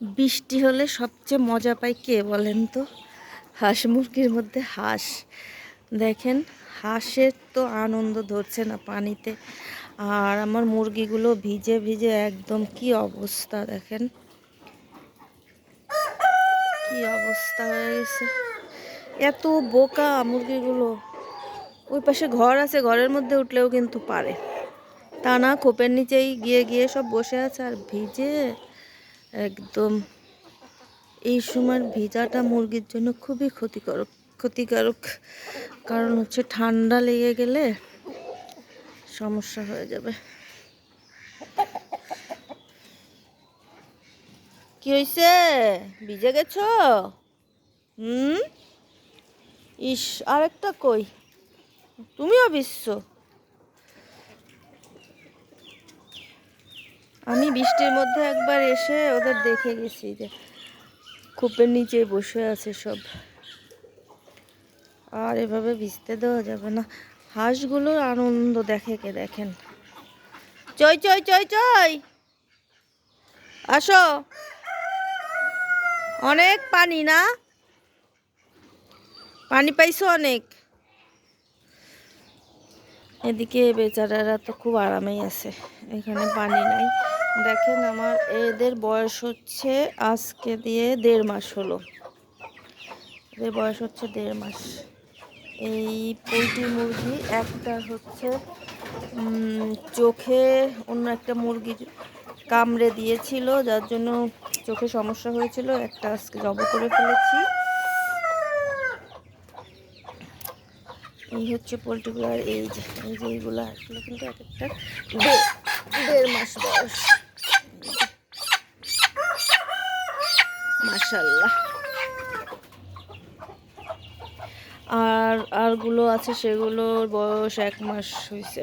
বৃষ্টি হলে সবচেয়ে মজা পাই কে বলেন তো? হাঁস মুরগির মধ্যে হাঁস। দেখেন, হাঁসের তো আনন্দ ধরছে না পানিতে। আর আমার মুরগিগুলো ভিজে ভিজে একদম কি অবস্থা দেখেন। কি অবস্থা হয়ে গেছে। এত বোকা মুরগিগুলো। ওই পাশে ঘর আছে, ঘরের মধ্যে উঠলেও কিন্তু পারে। তা না খোপের নিচেই গিয়ে গিয়ে সব বসে আছে আর ভিজে। একদম। এই সময় ভিজাটা মুরগির জন্য খুবই ক্ষতিকারক ক্ষতিকারক। কারণ হচ্ছে ঠান্ডা লেগে গেলে সমস্যা হয়ে যাবে। কি হয়েছে ভিজে গেছ? হুম? ইস, আরেকটা কই? তুমিও বিশ্ব আমি বৃষ্টির মধ্যে একবার এসে ওদের দেখে গেছি যে কূপের নিচে বসে আছে সব। আর এভাবে ভিজতে দেওয়া যাবে না। হাঁসগুলোর আনন্দ দেখে কে দেখেন? চই চই চই চই! আসো। অনেক পানি না? পানি পাইছো অনেক? এদিকে বেচারারা তো খুব আরামেই আছে। এখানে পানি নাই। দেখেন আমার এদের বয়স হচ্ছে আজকে দিয়ে দেড় মাস হলো। এদের বয়স হচ্ছে দেড় মাস। এই পোলট্রি মুরগি একটা হচ্ছে চোখে অন্য একটা মুরগি কামড়ে দিয়েছিল, যার জন্য চোখে সমস্যা হয়েছিল। একটা আজকে জব করে ফেলেছি। এই হচ্ছে পোলট্রিগুলো আর এই যে এই যে এইগুলো, এগুলো কিন্তু এক একটা দেড় মাস বয়স। মাসাল্লাহ আর আরগুলো আছে, সেগুলোর বয়স এক মাস হয়েছে